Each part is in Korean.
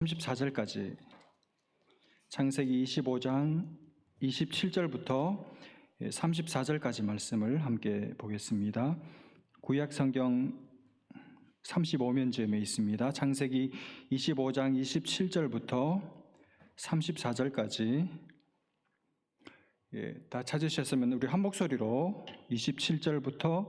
34절까지 창세기 25장 27절부터 34절까지 말씀을 함께 보겠습니다. 구약 성경 35면점에 있습니다. 창세기 25장 27절부터 34절까지 예, 다 찾으셨으면 우리 한 목소리로 27절부터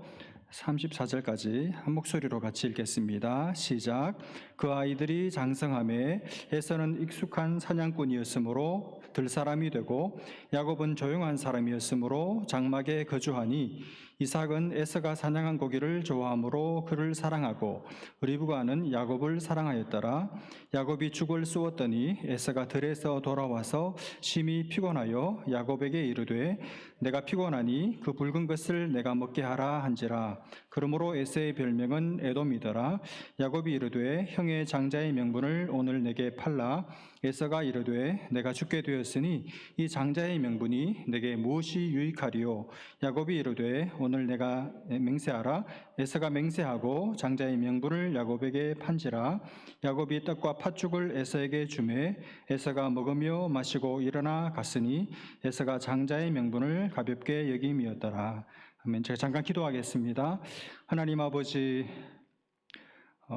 34절까지 한 목소리로 같이 읽겠습니다. 시작. 그 아이들이 장성함에 에서는 익숙한 사냥꾼이었으므로 들사람이 되고 야곱은 조용한 사람이었으므로 장막에 거주하니 이삭은 에서가 사냥한 고기를 좋아하므로 그를 사랑하고 리브가는 야곱을 사랑하였더라. 야곱이 죽을 쏘았더니 에서가 들에서 돌아와서 심히 피곤하여 야곱에게 이르되 내가 피곤하니 그 붉은 것을 내가 먹게 하라 한지라. 그러므로 에서의 별명은 에돔이더라. 야곱이 이르되 형의 장자의 명분을 오늘 내게 팔라. 에서가 이르되 내가 죽게 되었으니 이 장자의 명분이 내게 무엇이 유익하리요? 야곱이 이르되 오늘 내가 맹세하라. 에서가 맹세하고 장자의 명분을 야곱에게 판지라. 야곱이 떡과 팥죽을 에서에게 주매 에서가 먹으며 마시고 일어나 갔으니 에서가 장자의 명분을 가볍게 여김이었더라. 아멘. 제가 잠깐 기도하겠습니다. 하나님 아버지 어,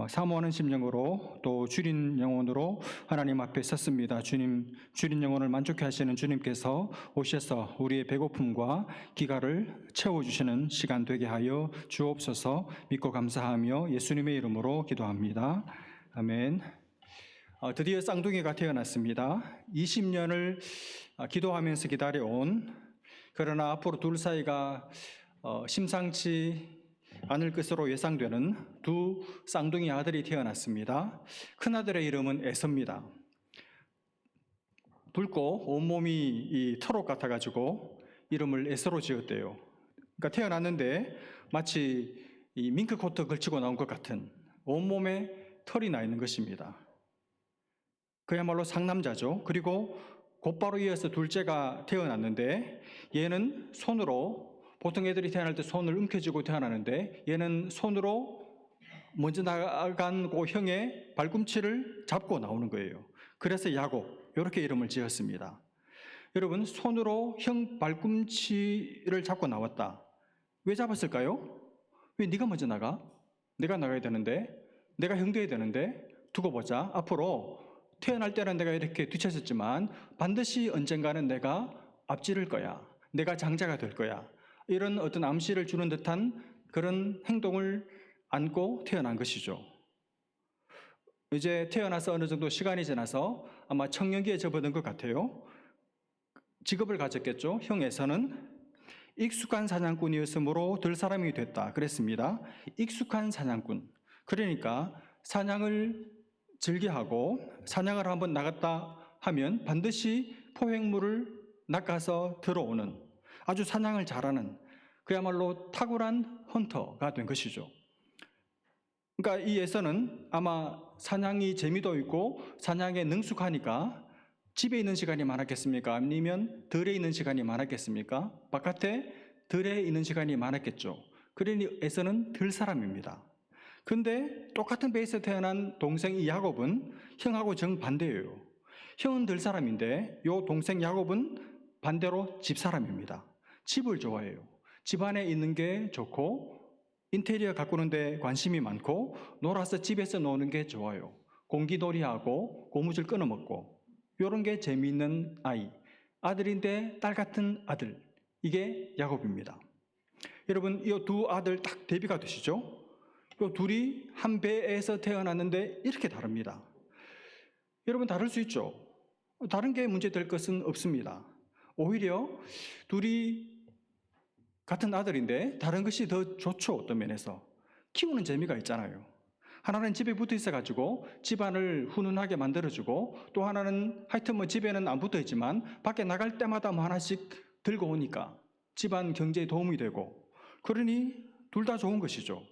사모하는 심령으로 또 줄인 영혼으로 하나님 앞에 섰습니다. 주님, 줄인 영혼을 만족해 하시는 주님께서 오셔서 우리의 배고픔과 기가를 채워 주시는 시간 되게 하여 주옵소서 믿고 감사하며 예수님의 이름으로 기도합니다. 아멘. 어, 드디어 쌍둥이가 태어났습니다. 20년을 기도하면서 기다려온 그러나 앞으로 둘 사이가 어, 심상치 않을 것으로 예상되는 두 쌍둥이 아들이 태어났습니다. 큰 아들의 이름은 에서입니다. 붉고 온몸이 이 터록 같아가지고 이름을 에서로 지었대요. 그러니까 태어났는데 마치 이 밍크 코트 걸치고 나온 것 같은 온몸에 털이 나 있는 것입니다. 그야말로 상남자죠. 그리고 곧바로 이어서 둘째가 태어났는데 얘는 손으로 보통 애들이 태어날 때 손을 움켜쥐고 태어나는데 얘는 손으로 먼저 나간 그 형의 발꿈치를 잡고 나오는 거예요. 그래서 야곱 이렇게 이름을 지었습니다. 여러분 손으로 형 발꿈치를 잡고 나왔다. 왜 잡았을까요? 왜 네가 먼저 나가? 내가 나가야 되는데 내가 형 돼야 되는데 두고 보자. 앞으로 태어날 때는 내가 이렇게 뒤쳐졌지만 반드시 언젠가는 내가 앞지를 거야. 내가 장자가 될 거야. 이런 어떤 암시를 주는 듯한 그런 행동을 안고 태어난 것이죠. 이제 태어나서 어느 정도 시간이 지나서 아마 청년기에 접어든 것 같아요. 직업을 가졌겠죠. 형에서는 익숙한 사냥꾼이었으므로 들 사람이 됐다. 그랬습니다. 익숙한 사냥꾼. 그러니까 사냥을 즐겨하고 사냥을 한번 나갔다 하면 반드시 포획물을 낚아서 들어오는 아주 사냥을 잘하는 그야말로 탁월한 헌터가 된 것이죠. 그러니까 이 에서는 아마 사냥이 재미도 있고 사냥에 능숙하니까 집에 있는 시간이 많았겠습니까? 아니면 들에 있는 시간이 많았겠습니까? 바깥에 들에 있는 시간이 많았겠죠. 그러니 에서는 들 사람입니다. 근데 똑같은 베이스에 태어난 동생 이 야곱은 형하고 정반대예요. 형은 들 사람인데 요 동생 야곱은 반대로 집 사람입니다. 집을 좋아해요. 집 안에 있는 게 좋고 인테리어 가꾸는데 관심이 많고 놀아서 집에서 노는 게 좋아요. 공기놀이하고 고무줄 끊어먹고 이런 게 재미있는 아이. 아들인데 딸 같은 아들. 이게 야곱입니다. 여러분 이 두 아들 딱 대비가 되시죠? 이 둘이 한 배에서 태어났는데 이렇게 다릅니다. 여러분 다를 수 있죠? 다른 게 문제될 것은 없습니다. 오히려 둘이 같은 아들인데 다른 것이 더 좋죠, 어떤 면에서. 키우는 재미가 있잖아요. 하나는 집에 붙어 있어가지고 집안을 훈훈하게 만들어주고 또 하나는 하여튼 뭐 집에는 안 붙어 있지만 밖에 나갈 때마다 뭐 하나씩 들고 오니까 집안 경제에 도움이 되고 그러니 둘 다 좋은 것이죠.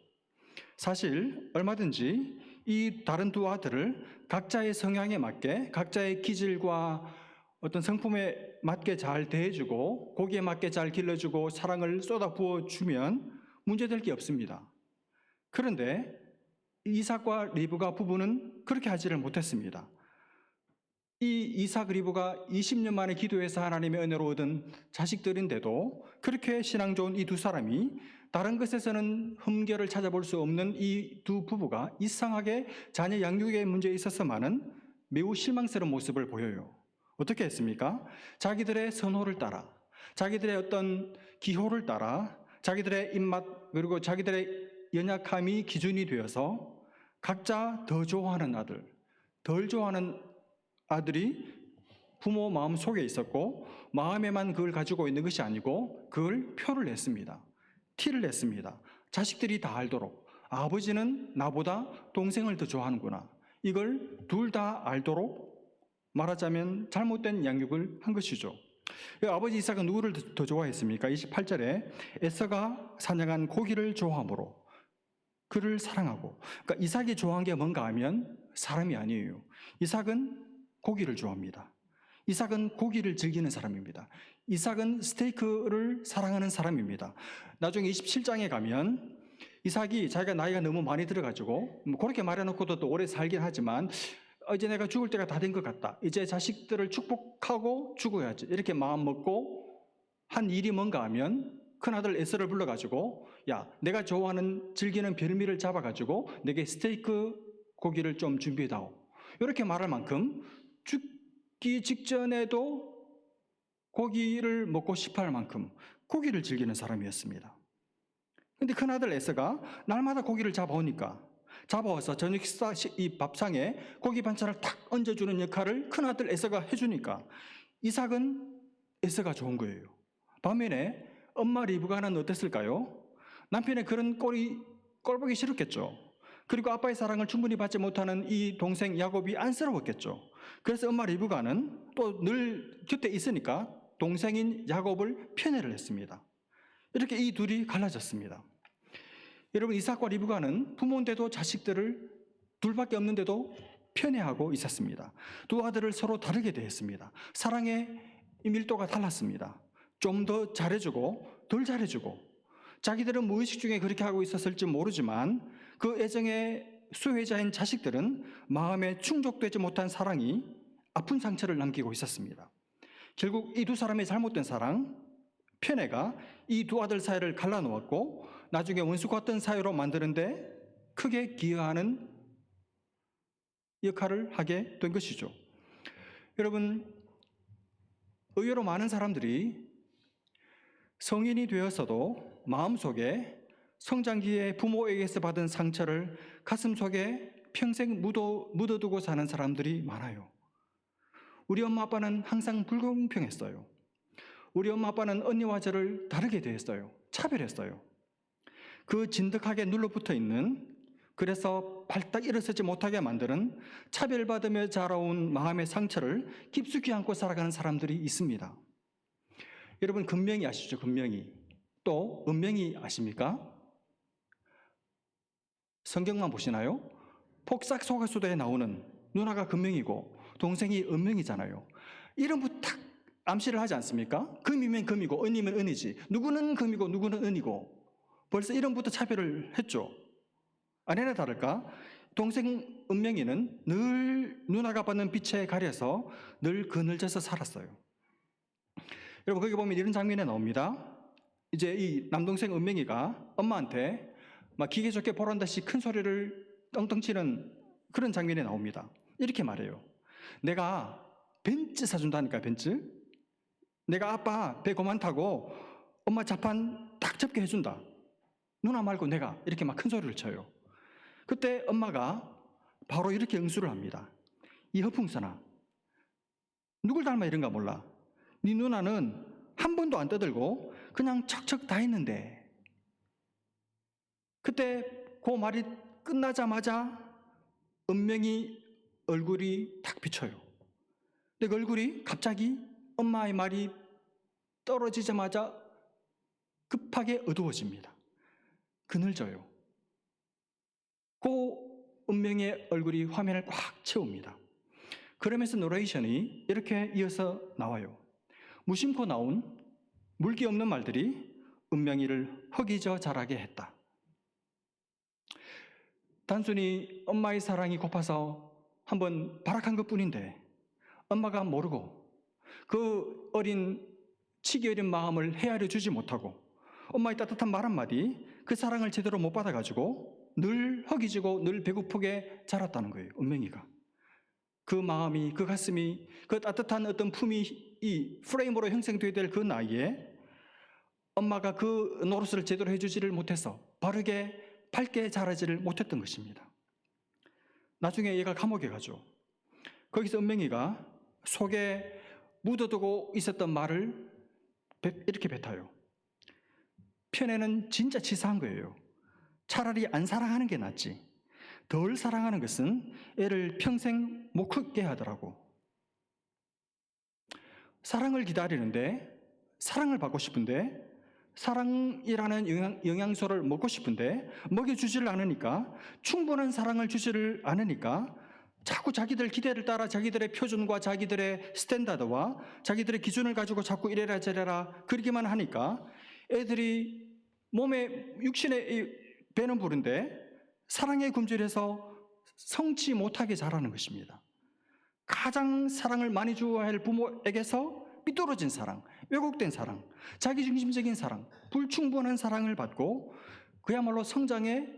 사실 얼마든지 이 다른 두 아들을 각자의 성향에 맞게 각자의 기질과 어떤 성품에 맞게 잘 대해주고 거기에 맞게 잘 길러주고 사랑을 쏟아 부어주면 문제될 게 없습니다. 그런데 이삭과 리브가 부부는 그렇게 하지를 못했습니다. 이 이삭 리브가 20년 만에 기도해서 하나님의 은혜로 얻은 자식들인데도 그렇게 신앙 좋은 이 두 사람이 다른 것에서는 흠결을 찾아볼 수 없는 이 두 부부가 이상하게 자녀 양육의 문제에 있어서만은 매우 실망스러운 모습을 보여요. 어떻게 했습니까? 자기들의 선호를 따라, 자기들의 어떤 기호를 따라, 자기들의 입맛 그리고 자기들의 연약함이 기준이 되어서 각자 더 좋아하는 아들, 덜 좋아하는 아들이 부모 마음 속에 있었고 마음에만 그걸 가지고 있는 것이 아니고 그걸 표를 냈습니다. 티를 냈습니다. 자식들이 다 알도록 아버지는 나보다 동생을 더 좋아하는구나. 이걸 둘 다 알도록 말하자면 잘못된 양육을 한 것이죠. 아버지 이삭은 누구를 더- 더 좋아했습니까? 28절에 에서가 사냥한 고기를 좋아함으로 그를 사랑하고 그러니까 이삭이 좋아한 게 뭔가 하면 사람이 아니에요. 이삭은 고기를 좋아합니다. 이삭은 고기를 즐기는 사람입니다. 이삭은 스테이크를 사랑하는 사람입니다. 나중에 27장에 가면 이삭이 자기가 나이가 너무 많이 들어가지고 뭐 그렇게 말해놓고도 또 오래 살긴 하지만 어, 이제 내가 죽을 때가 다 된 것 같다. 이제 자식들을 축복하고 죽어야지. 이렇게 마음 먹고 한 일이 뭔가 하면 큰아들 에스를 불러가지고 야 내가 좋아하는 즐기는 별미를 잡아가지고 내게 스테이크 고기를 좀 준비해다오. 이렇게 말할 만큼 죽기 직전에도 고기를 먹고 싶어 할 만큼 고기를 즐기는 사람이었습니다. 근데 큰아들 에스가 날마다 고기를 잡아오니까 잡아와서 저녁 식사 시- 이 밥상에 고기 반찬을 탁 얹어주는 역할을 큰아들 에서가 해주니까 이삭은 에서가 좋은 거예요. 반면에 엄마 리브가는 어땠을까요? 남편의 그런 꼴이 꼴보기 싫었겠죠. 그리고 아빠의 사랑을 충분히 받지 못하는 이 동생 야곱이 안쓰러웠겠죠. 그래서 엄마 리브가는 또 늘 곁에 있으니까 동생인 야곱을 편애를 했습니다. 이렇게 이 둘이 갈라졌습니다. 여러분 이삭과 리브가는 부모인데도 자식들을 둘밖에 없는데도 편애하고 있었습니다. 두 아들을 서로 다르게 대했습니다. 사랑의 이 밀도가 달랐습니다. 좀 더 잘해주고 덜 잘해주고 자기들은 무의식 중에 그렇게 하고 있었을지 모르지만 그 애정의 수혜자인 자식들은 마음에 충족되지 못한 사랑이 아픈 상처를 남기고 있었습니다. 결국 이 두 사람의 잘못된 사랑, 편애가 이 두 아들 사이를 갈라놓았고 나중에 원수 같은 사이로 만드는데 크게 기여하는 역할을 하게 된 것이죠. 여러분, 의외로 많은 사람들이 성인이 되어서도 마음속에 성장기에 부모에게서 받은 상처를 가슴속에 평생 묻어, 묻어두고 사는 사람들이 많아요. 우리 엄마 아빠는 항상 불공평했어요. 우리 엄마 아빠는 언니와 저를 다르게 대했어요. 차별했어요. 그 진득하게 눌러붙어 있는 그래서 발딱 일어서지 못하게 만드는 차별받으며 자라온 마음의 상처를 깊숙이 안고 살아가는 사람들이 있습니다. 여러분 금명이 아시죠? 금명이 또 은명이 아십니까? 성경만 보시나요? 폭삭 소가수도에 나오는 누나가 금명이고 동생이 은명이잖아요. 이름부터 탁 암시를 하지 않습니까? 금이면 금이고 은이면 은이지. 누구는 금이고 누구는 은이고 벌써 이름부터 차별을 했죠. 아니나 다를까? 동생 은명이는 늘 누나가 받는 빛에 가려서 늘 그늘져서 살았어요. 여러분 거기 보면 이런 장면이 나옵니다. 이제 이 남동생 은명이가 엄마한테 막 기계 좋게 보란 듯이 큰 소리를 떵떵 치는 그런 장면이 나옵니다. 이렇게 말해요. 내가 벤츠 사준다니까 벤츠. 내가 아빠 배 그만 타고 엄마 자판 딱 접게 해준다. 누나 말고 내가 이렇게 막 큰 소리를 쳐요. 그때 엄마가 바로 이렇게 응수를 합니다. 이 허풍선아, 누굴 닮아 이런가 몰라. 네 누나는 한 번도 안 떠들고 그냥 척척 다 했는데. 그때 그 말이 끝나자마자 은명이 얼굴이 탁 비쳐요. 근데 그 얼굴이 갑자기 엄마의 말이 떨어지자마자 급하게 어두워집니다. 그늘져요. 그 운명의 얼굴이 화면을 꽉 채웁니다. 그러면서 노레이션이 이렇게 이어서 나와요. 무심코 나온 물기 없는 말들이 운명이를 허기져 자라게 했다. 단순히 엄마의 사랑이 고파서 한번 발악한 것 뿐인데 엄마가 모르고 그 어린 치기 어린 마음을 헤아려 주지 못하고 엄마의 따뜻한 말 한마디 그 사랑을 제대로 못 받아가지고 늘 허기지고 늘 배고프게 자랐다는 거예요. 은명이가. 그 마음이 그 가슴이 그 따뜻한 어떤 품이 이 프레임으로 형성되어야 될 그 나이에 엄마가 그 노릇을 제대로 해주지를 못해서 바르게 밝게 자라지를 못했던 것입니다. 나중에 얘가 감옥에 가죠. 거기서 은명이가 속에 묻어두고 있었던 말을 뱉- 이렇게 뱉어요. 편애는 진짜 치사한 거예요. 차라리 안 사랑하는 게 낫지. 덜 사랑하는 것은 애를 평생 못 크게 하더라고. 사랑을 기다리는데, 사랑을 받고 싶은데, 사랑이라는 영양, 영양소를 먹고 싶은데, 먹여주지를 않으니까, 충분한 사랑을 주지를 않으니까, 자꾸 자기들 기대를 따라 자기들의 표준과 자기들의 스탠다드와 자기들의 기준을 가지고 자꾸 이래라 저래라 그러기만 하니까 애들이 몸에 육신의 이 배는 부른데 사랑에 굶주려서 성치 못하게 자라는 것입니다. 가장 사랑을 많이 주어야 할 부모에게서 삐뚤어진 사랑, 왜곡된 사랑, 자기중심적인 사랑, 불충분한 사랑을 받고 그야말로 성장에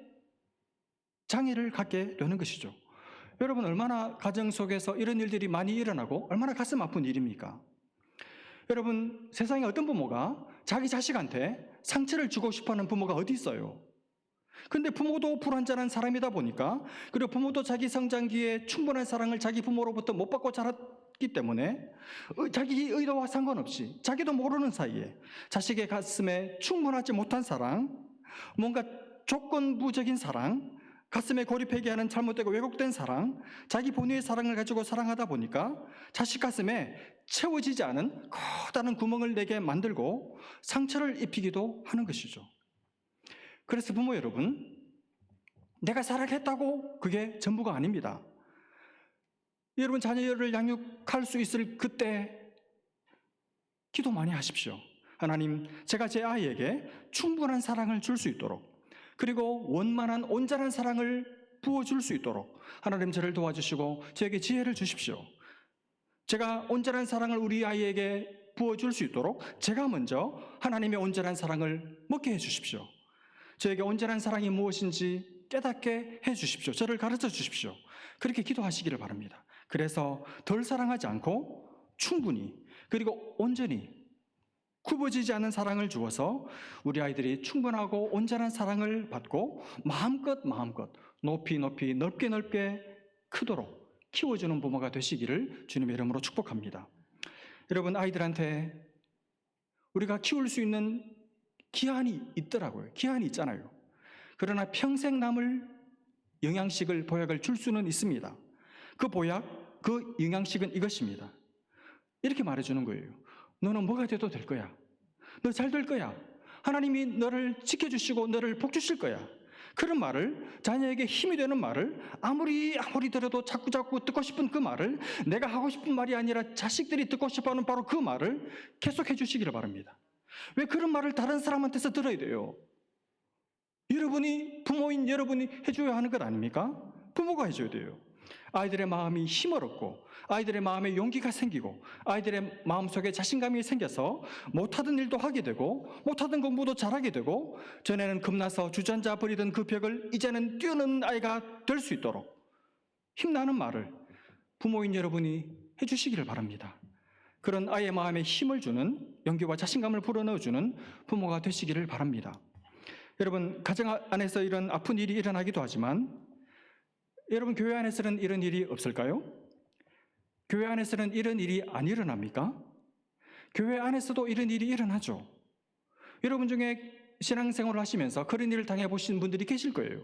장애를 갖게 되는 것이죠. 여러분 얼마나 가정 속에서 이런 일들이 많이 일어나고 얼마나 가슴 아픈 일입니까? 여러분 세상에 어떤 부모가 자기 자식한테 상처를 주고 싶어 하는 부모가 어디 있어요? 근데 부모도 불완전한 사람이다 보니까 그리고 부모도 자기 성장기에 충분한 사랑을 자기 부모로부터 못 받고 자랐기 때문에 어, 자기 의도와 상관없이 자기도 모르는 사이에 자식의 가슴에 충분하지 못한 사랑, 뭔가 조건부적인 사랑, 가슴에 고립하게 하는 잘못되고 왜곡된 사랑, 자기 본위의 사랑을 가지고 사랑하다 보니까 자식 가슴에 채워지지 않은 커다란 구멍을 내게 만들고 상처를 입히기도 하는 것이죠. 그래서 부모 여러분, 내가 사랑했다고 그게 전부가 아닙니다. 여러분 자녀를 양육할 수 있을 그때 기도 많이 하십시오. 하나님, 제가 제 아이에게 충분한 사랑을 줄 수 있도록 그리고 원만한 온전한 사랑을 부어줄 수 있도록 하나님 저를 도와주시고 저에게 지혜를 주십시오. 제가 온전한 사랑을 우리 아이에게 부어줄 수 있도록 제가 먼저 하나님의 온전한 사랑을 먹게 해 주십시오. 저에게 온전한 사랑이 무엇인지 깨닫게 해 주십시오. 저를 가르쳐 주십시오. 그렇게 기도하시기를 바랍니다. 그래서 덜 사랑하지 않고 충분히 그리고 온전히 굽어지지 않은 사랑을 주어서 우리 아이들이 충분하고 온전한 사랑을 받고 마음껏 마음껏 높이 높이 넓게 넓게 크도록 키워주는 부모가 되시기를 주님의 이름으로 축복합니다. 여러분 아이들한테 우리가 키울 수 있는 기한이 있더라고요. 기한이 있잖아요. 그러나 평생 남을 영양식을 보약을 줄 수는 있습니다. 그 보약, 그 영양식은 이것입니다. 이렇게 말해주는 거예요. 너는 뭐가 돼도 될 거야. 너 잘 될 거야. 하나님이 너를 지켜주시고 너를 복 주실 거야. 그런 말을 자녀에게 힘이 되는 말을 아무리 아무리 들어도 자꾸 자꾸 듣고 싶은 그 말을 내가 하고 싶은 말이 아니라 자식들이 듣고 싶어하는 바로 그 말을 계속해 주시기를 바랍니다. 왜 그런 말을 다른 사람한테서 들어야 돼요? 여러분이 부모인 여러분이 해줘야 하는 것 아닙니까? 부모가 해줘야 돼요. 아이들의 마음이 힘을 얻고 아이들의 마음에 용기가 생기고 아이들의 마음속에 자신감이 생겨서 못하던 일도 하게 되고 못하던 공부도 잘하게 되고 전에는 겁나서 주저앉아 버리던 그 벽을 이제는 뛰어넘는 아이가 될 수 있도록 힘나는 말을 부모인 여러분이 해주시기를 바랍니다. 그런 아이의 마음에 힘을 주는 용기와 자신감을 불어넣어주는 부모가 되시기를 바랍니다. 여러분 가정 안에서 이런 아픈 일이 일어나기도 하지만 여러분 교회 안에서는 이런 일이 없을까요? 교회 안에서는 이런 일이 안 일어납니까? 교회 안에서도 이런 일이 일어나죠. 여러분 중에 신앙생활을 하시면서 그런 일을 당해 보신 분들이 계실 거예요.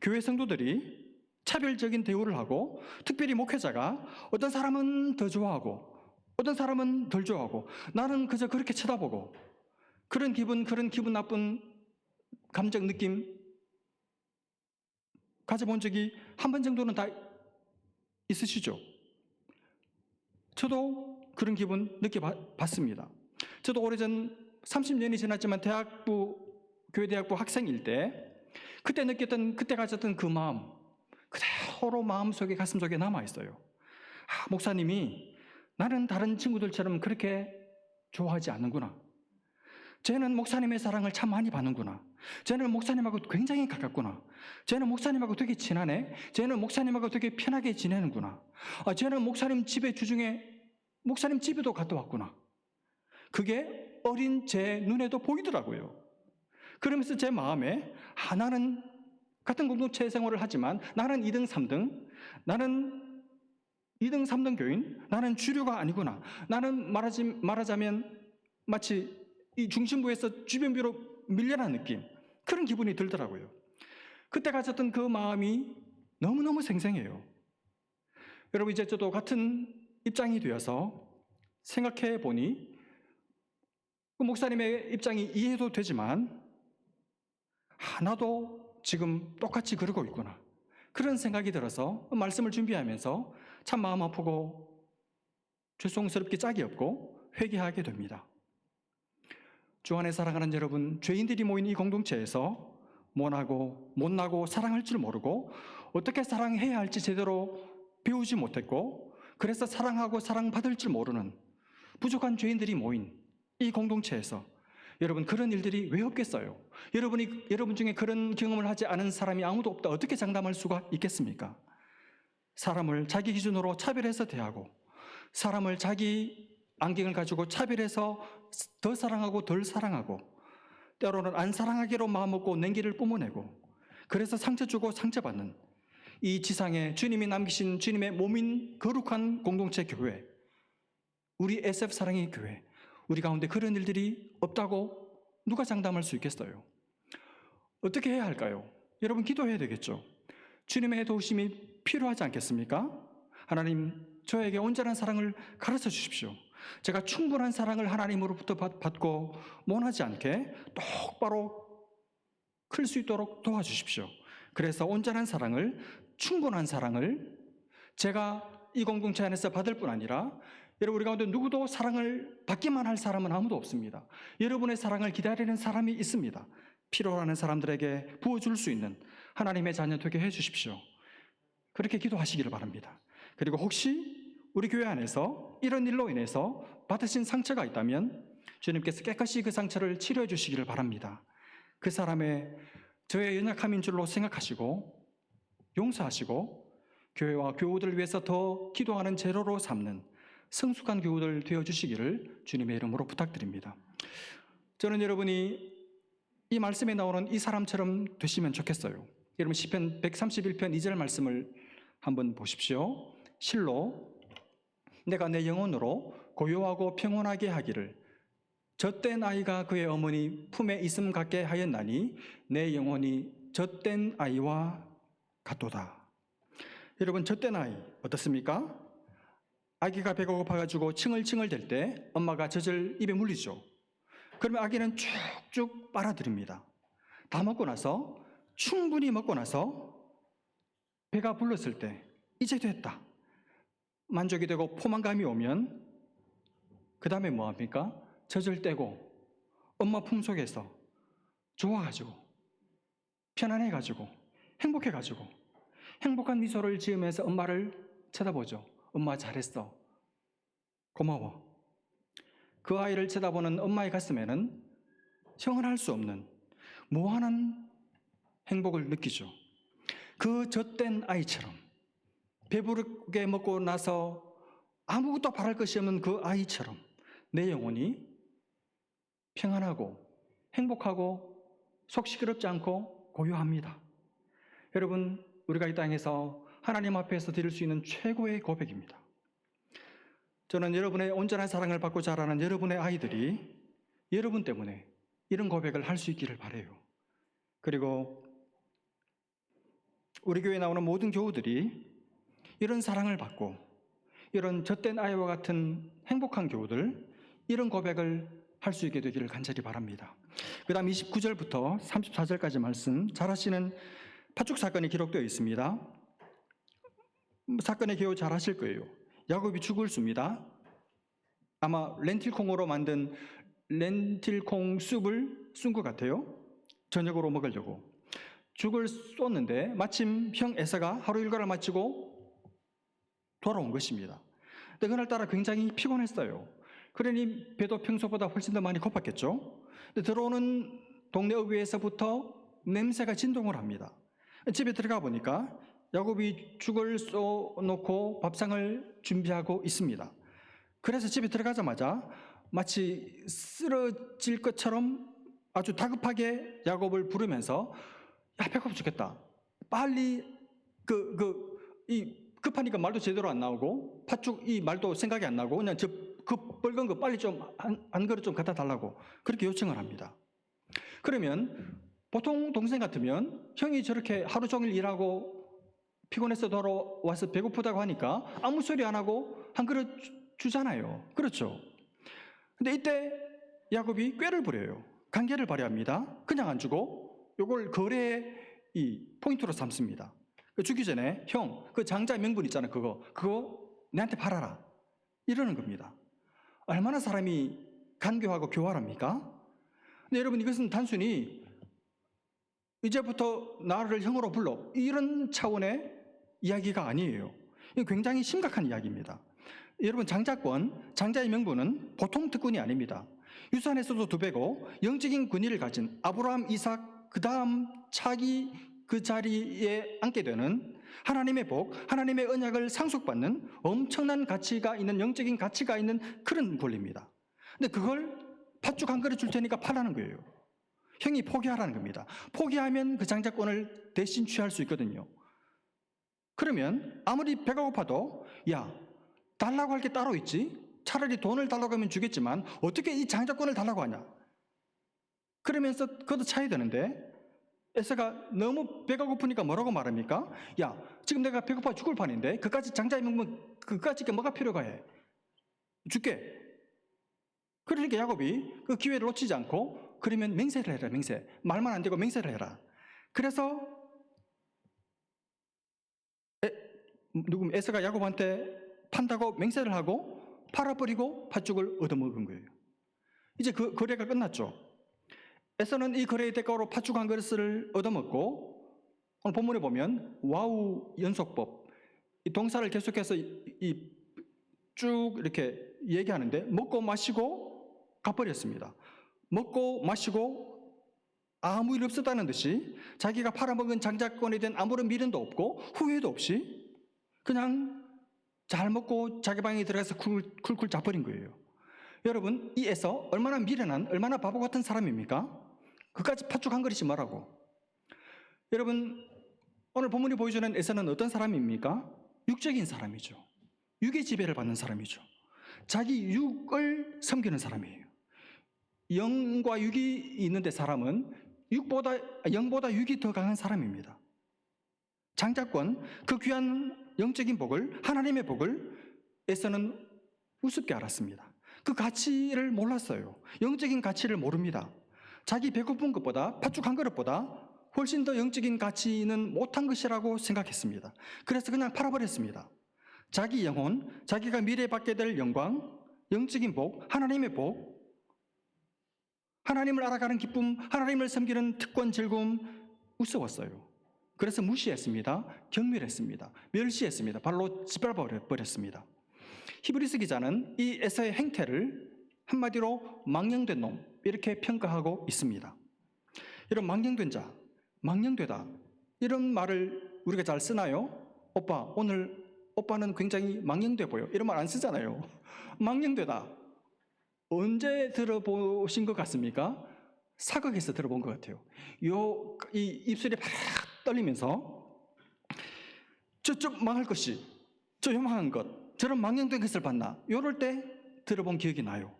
교회 성도들이 차별적인 대우를 하고 특별히 목회자가 어떤 사람은 더 좋아하고 어떤 사람은 덜 좋아하고 나는 그저 그렇게 쳐다보고 그런 기분 그런 기분 나쁜 감정 느낌 가져본 적이 한 번 정도는 다 있으시죠? 저도 그런 기분 느껴봤습니다. 저도 오래전 30년이 지났지만 대학부 교회대학부 학생일 때 그때 느꼈던 그때 가졌던 그 마음 그대로 마음속에 가슴속에 남아 있어요. 아, 목사님이 나는 다른 친구들처럼 그렇게 좋아하지 않는구나. 쟤는 목사님의 사랑을 참 많이 받는구나. 쟤는 목사님하고 굉장히 가깝구나. 쟤는 목사님하고 되게 친하네. 쟤는 목사님하고 되게 편하게 지내는구나. 아, 쟤는 목사님 집에 주중에 목사님 집에도 갔다 왔구나. 그게 어린 제 눈에도 보이더라고요. 그러면서 제 마음에 아, 나는 같은 공동체 생활을 하지만 나는 2등, 3등, 나는 2등, 3등 교인, 나는 주류가 아니구나. 나는 말하지, 말하자면 마치 이 중심부에서 주변부로 밀려난 느낌. 그런 기분이 들더라고요. 그때 가졌던 그 마음이 너무너무 생생해요. 여러분, 이제 저도 같은 입장이 되어서 생각해 보니 그 목사님의 입장이 이해도 되지만 하나도 지금 똑같이 그러고 있구나. 그런 생각이 들어서 말씀을 준비하면서 참 마음 아프고 죄송스럽게 짝이 없고 회개하게 됩니다. 주 안에 사랑하는 여러분, 죄인들이 모인 이 공동체에서 못하고 못나고 사랑할 줄 모르고 어떻게 사랑해야 할지 제대로 배우지 못했고 그래서 사랑하고 사랑받을 줄 모르는 부족한 죄인들이 모인 이 공동체에서 여러분 그런 일들이 왜 없겠어요? 여러분이 여러분 중에 그런 경험을 하지 않은 사람이 아무도 없다. 어떻게 장담할 수가 있겠습니까? 사람을 자기 기준으로 차별해서 대하고 사람을 자기 안경을 가지고 차별해서 더 사랑하고 덜 사랑하고 때로는 안 사랑하기로 마음먹고 냉기를 뿜어내고 그래서 상처 주고 상처 받는 이 지상에 주님이 남기신 주님의 몸인 거룩한 공동체 교회 우리 SF 사랑의 교회 우리 가운데 그런 일들이 없다고 누가 장담할 수 있겠어요? 어떻게 해야 할까요? 여러분 기도해야 되겠죠. 주님의 도우심이 필요하지 않겠습니까? 하나님 저에게 온전한 사랑을 가르쳐 주십시오. 제가 충분한 사랑을 하나님으로부터 받- 받고 원하지 않게 똑바로 클 수 있도록 도와주십시오. 그래서 온전한 사랑을 충분한 사랑을 제가 이 공동체 안에서 받을 뿐 아니라 여러분 우리 가운데 누구도 사랑을 받기만 할 사람은 아무도 없습니다. 여러분의 사랑을 기다리는 사람이 있습니다. 필요로 하는 사람들에게 부어줄 수 있는 하나님의 자녀 되게 해 주십시오. 그렇게 기도하시기를 바랍니다. 그리고 혹시 우리 교회 안에서 이런 일로 인해서 받으신 상처가 있다면 주님께서 깨끗이 그 상처를 치료해 주시기를 바랍니다. 그 사람의 저의 연약함인 줄로 생각하시고 용서하시고 교회와 교우들을 위해서 더 기도하는 제로로 삼는 성숙한 교우들 되어 주시기를 주님의 이름으로 부탁드립니다. 저는 여러분이 이 말씀에 나오는 이 사람처럼 되시면 좋겠어요. 여러분 시편 131편 2절 말씀을 한번 보십시오. 실로 내가 내 영혼으로 고요하고 평온하게 하기를 젖된 아이가 그의 어머니 품에 있음 같게 하였나니 내 영혼이 젖된 아이와 같도다. 여러분 젖된 아이 어떻습니까? 아기가 배가 고파가지고 칭얼칭얼 댈때 엄마가 젖을 입에 물리죠. 그러면 아기는 쭉쭉 빨아들입니다. 다 먹고 나서 충분히 먹고 나서 배가 불렀을 때 이제 됐다. 만족이 되고 포만감이 오면 그 다음에 뭐 합니까? 젖을 떼고 엄마 품속에서 좋아가지고 편안해가지고 행복해가지고 행복한 미소를 지으면서 엄마를 쳐다보죠. 엄마 잘했어. 고마워. 그 아이를 쳐다보는 엄마의 가슴에는 형언할 수 없는 무한한 행복을 느끼죠. 그 젖된 아이처럼 배부르게 먹고 나서 아무것도 바랄 것이 없는 그 아이처럼 내 영혼이 평안하고 행복하고 속 시끄럽지 않고 고요합니다. 여러분, 우리가 이 땅에서 하나님 앞에서 드릴 수 있는 최고의 고백입니다. 저는 여러분의 온전한 사랑을 받고 자라는 여러분의 아이들이 여러분 때문에 이런 고백을 할 수 있기를 바래요. 그리고 우리 교회에 나오는 모든 교우들이 이런 사랑을 받고 이런 젖된 아이와 같은 행복한 교우들 이런 고백을 할 수 있게 되기를 간절히 바랍니다. 그 다음 29절부터 34절까지 말씀 잘 아시는 파축 사건이 기록되어 있습니다. 사건의 기호 잘 아실 거예요. 야곱이 죽을 씁니다. 아마 렌틸콩으로 만든 렌틸콩 숲을 쓴 것 같아요. 저녁으로 먹으려고. 죽을 쏟는데 마침 형 에사가 하루 일과를 마치고 돌아온 것입니다. 근데 그날따라 굉장히 피곤했어요. 그러니 배도 평소보다 훨씬 더 많이 고팠겠죠. 근데 들어오는 동네 어귀에서부터 냄새가 진동을 합니다. 집에 들어가 보니까 야곱이 죽을 쏘놓고 밥상을 준비하고 있습니다. 그래서 집에 들어가자마자 마치 쓰러질 것처럼 아주 다급하게 야곱을 부르면서 야 배고파 죽겠다. 빨리 그 그 이 급하니까 말도 제대로 안 나오고 팥죽 이 말도 생각이 안 나고 그냥 저 그 빨간 거 빨리 좀한 그릇 좀 갖다 달라고 그렇게 요청을 합니다. 그러면 보통 동생 같으면 형이 저렇게 하루 종일 일하고 피곤해서 돌아와서 배고프다고 하니까 아무 소리 안 하고 한 그릇 주- 주잖아요. 그렇죠? 근데 이때 야곱이 꾀를 부려요. 관계를 발휘합니다. 그냥 안 주고 요걸 거래의 이 포인트로 삼습니다. 그 주기 전에 형, 그 장자 명분 있잖아. 그거. 그거 내한테 팔아라. 이러는 겁니다. 얼마나 사람이 간교하고 교활합니까? 근데 여러분 이것은 단순히 이제부터 나를 형으로 불러 이런 차원의 이야기가 아니에요. 이거 굉장히 심각한 이야기입니다. 여러분 장자권, 장자의 명분은 보통 특권이 아닙니다. 유산에서도 두 배고 영적인 권위를 가진 아브라함, 이삭, 그 다음 차기 그 자리에 앉게 되는 하나님의 복, 하나님의 언약을 상속받는 엄청난 가치가 있는 영적인 가치가 있는 그런 권리입니다. 근데 그걸 팥죽 한 그릇 줄 테니까 팔라는 거예요. 형이 포기하라는 겁니다. 포기하면 그 장자권을 대신 취할 수 있거든요. 그러면 아무리 배가 고파도 야 달라고 할 게 따로 있지. 차라리 돈을 달라고 하면 주겠지만 어떻게 이 장자권을 달라고 하냐. 그러면서 그것도 차야 되는데 에서가 너무 배가 고프니까 뭐라고 말합니까? 야 지금 내가 배고파 죽을 판인데 그까지 장자의 명분 그까지 게 뭐가 필요가 해? 줄게. 그러니까 야곱이 그 기회를 놓치지 않고 그러면 맹세를 해라 맹세 말만 안 되고 맹세를 해라 그래서 에, 누구 에서가 야곱한테 판다고 맹세를 하고 팔아버리고 팥죽을 얻어먹은 거예요 이제 그 거래가 끝났죠 에서는 이 거래의 대가로 팥죽 한 그릇을 얻어먹고 오늘 본문에 보면 와우 연속법 이 동사를 계속해서 이 쭉 이렇게 얘기하는데 먹고 마시고 가버렸습니다. 먹고 마시고 아무 일 없었다는 듯이 자기가 팔아먹은 장자권에 대한 아무런 미련도 없고 후회도 없이 그냥 잘 먹고 자기 방에 들어가서 쿨, 쿨쿨 자버린 거예요. 여러분 이 에서 얼마나 미련한 얼마나 바보 같은 사람입니까? 그까지 팥죽 한 그릇이 뭐라고? 여러분 오늘 본문이 보여주는 에서는 어떤 사람입니까? 육적인 사람이죠. 육의 지배를 받는 사람이죠. 자기 육을 섬기는 사람이에요. 영과 육이 있는데 사람은 육보다 영보다 육이 더 강한 사람입니다. 장자권 그 귀한 영적인 복을 하나님의 복을 에서는 우습게 알았습니다. 그 가치를 몰랐어요. 영적인 가치를 모릅니다. 자기 배고픈 것보다 팥죽 한 그릇보다 훨씬 더 영적인 가치는 못한 것이라고 생각했습니다. 그래서 그냥 팔아버렸습니다. 자기 영혼, 자기가 미래에 받게 될 영광, 영적인 복, 하나님의 복, 하나님을 알아가는 기쁨, 하나님을 섬기는 특권, 즐거움 우스웠어요. 그래서 무시했습니다. 경멸했습니다. 멸시했습니다. 발로 짓밟아버렸습니다. 히브리스 기자는 이 에서의 행태를 한마디로 망령된 놈 이렇게 평가하고 있습니다. 이런 망령된 자, 망령되다 이런 말을 우리가 잘 쓰나요? 오빠 오늘 오빠는 굉장히 망령돼 보여 이런 말 안 쓰잖아요. 망령되다 언제 들어보신 것 같습니까? 사극에서 들어본 것 같아요. 요 이 입술이 팍 떨리면서 저쪽 망할 것이 저 요망한 것 저런 망령된 것을 봤나? 요럴 때 들어본 기억이 나요.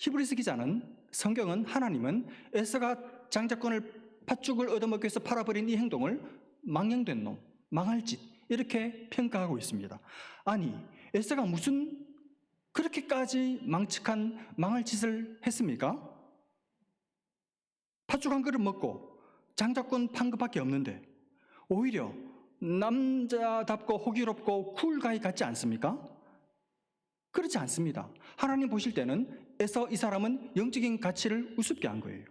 히브리스 기자는 성경은 하나님은 에서가 장자권을 팥죽을 얻어먹기 위해서 팔아버린 이 행동을 망령된 놈, 망할 짓 이렇게 평가하고 있습니다. 아니 에서가 무슨 그렇게까지 망측한 망할 짓을 했습니까? 팥죽 한 그릇 먹고 장자권 판 것밖에 없는데 오히려 남자답고 호기롭고 쿨가이 같지 않습니까? 그렇지 않습니다. 하나님 보실 때는 에서 이 사람은 영적인 가치를 우습게 한 거예요.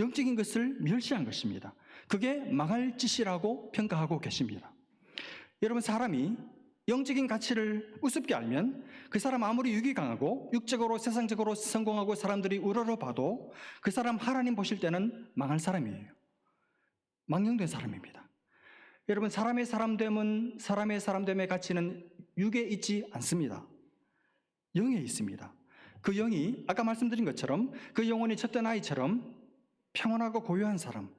영적인 것을 멸시한 것입니다. 그게 망할 짓이라고 평가하고 계십니다. 여러분 사람이 영적인 가치를 우습게 알면 그 사람 아무리 육이 강하고 육적으로 세상적으로 성공하고 사람들이 우러러 봐도 그 사람 하나님 보실 때는 망할 사람이에요. 망령된 사람입니다. 여러분 사람의 사람됨은 사람의 사람됨의 가치는 육에 있지 않습니다. 영에 있습니다. 그 영이 아까 말씀드린 것처럼 그 영혼이 젖된 아이처럼 평온하고 고요한 사람,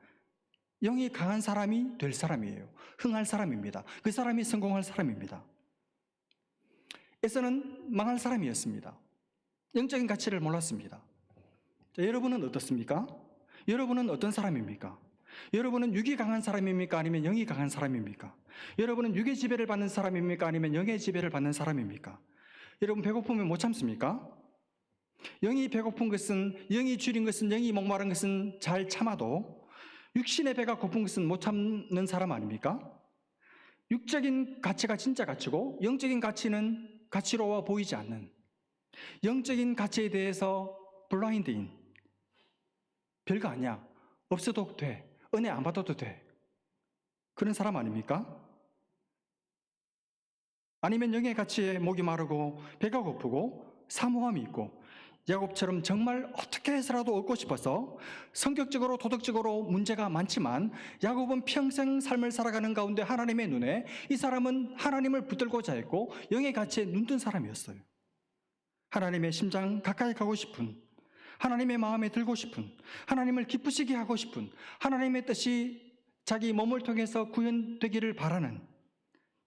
영이 강한 사람이 될 사람이에요. 흥할 사람입니다. 그 사람이 성공할 사람입니다. 에서는 망할 사람이었습니다. 영적인 가치를 몰랐습니다. 자, 여러분은 어떻습니까? 여러분은 어떤 사람입니까? 여러분은 육이 강한 사람입니까? 아니면 영이 강한 사람입니까? 여러분은 육의 지배를 받는 사람입니까? 아니면 영의 지배를 받는 사람입니까? 여러분 배고프면 못 참습니까? 영이 배고픈 것은 영이 줄인 것은 영이 목마른 것은 잘 참아도 육신의 배가 고픈 것은 못 참는 사람 아닙니까? 육적인 가치가 진짜 가치고 영적인 가치는 가치로워 보이지 않는 영적인 가치에 대해서 블라인드인 별거 아니야 없어도 돼 은혜 안 받아도 돼 그런 사람 아닙니까? 아니면 영의 가치에 목이 마르고 배가 고프고 사모함이 있고 야곱처럼 정말 어떻게 해서라도 얻고 싶어서 성격적으로 도덕적으로 문제가 많지만 야곱은 평생 삶을 살아가는 가운데 하나님의 눈에 이 사람은 하나님을 붙들고자 했고 영의 가치에 눈뜬 사람이었어요. 하나님의 심장 가까이 가고 싶은 하나님의 마음에 들고 싶은 하나님을 기쁘시게 하고 싶은 하나님의 뜻이 자기 몸을 통해서 구현되기를 바라는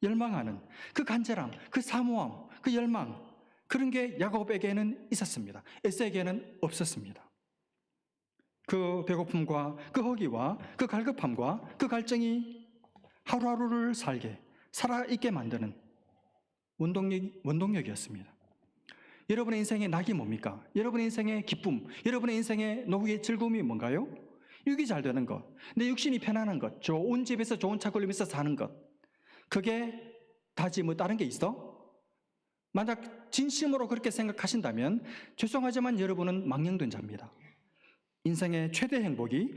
열망하는 그 간절함, 그 사모함, 그 열망 그런 게 야곱에게는 있었습니다. 에스에게는 없었습니다. 그 배고픔과 그 허기와 그 갈급함과 그 갈증이 하루하루를 살게 살아있게 만드는 원동력, 원동력이었습니다. 여러분의 인생의 낙이 뭡니까? 여러분의 인생의 기쁨, 여러분의 인생의 노후의 즐거움이 뭔가요? 육이 잘 되는 것, 내 육신이 편안한 것, 좋은 집에서 좋은 차 걸리면서 사는 것. 그게 다지 뭐 다른 게 있어? 만약 진심으로 그렇게 생각하신다면 죄송하지만 여러분은 망령된 자입니다. 인생의 최대 행복이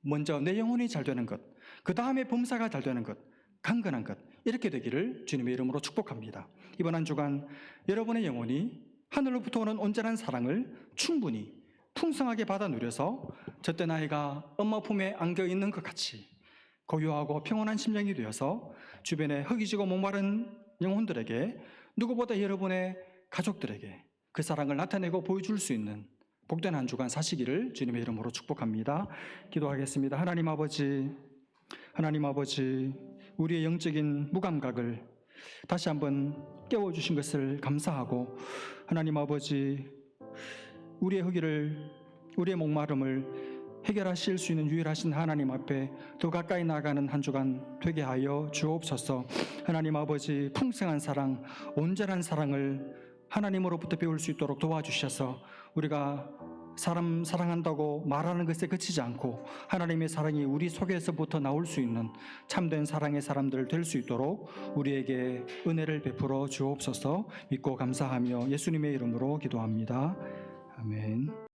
먼저 내 영혼이 잘 되는 것, 그 다음에 범사가 잘 되는 것, 강건한 것, 이렇게 되기를 주님의 이름으로 축복합니다. 이번 한 주간 여러분의 영혼이 하늘로부터 오는 온전한 사랑을 충분히 풍성하게 받아 누려서 저때 나이가 엄마 품에 안겨 있는 것 같이 고요하고 평온한 심령이 되어서 주변에 허기지고 목마른 영혼들에게 누구보다 여러분의 가족들에게 그 사랑을 나타내고 보여줄 수 있는 복된 한 주간 사시기를 주님의 이름으로 축복합니다. 기도하겠습니다. 하나님 아버지, 하나님 아버지, 우리의 영적인 무감각을 다시 한번 깨워주신 것을 감사하고 하나님 아버지, 우리의 허기를, 우리의 목마름을 해결하실 수 있는 유일하신 하나님 앞에 더 가까이 나가는 한 주간 되게 하여 주옵소서. 하나님 아버지 풍성한 사랑, 온전한 사랑을 하나님으로부터 배울 수 있도록 도와주셔서 우리가 사람 사랑한다고 말하는 것에 그치지 않고 하나님의 사랑이 우리 속에서부터 나올 수 있는 참된 사랑의 사람들 될 수 있도록 우리에게 은혜를 베풀어 주옵소서 믿고 감사하며 예수님의 이름으로 기도합니다. 아멘.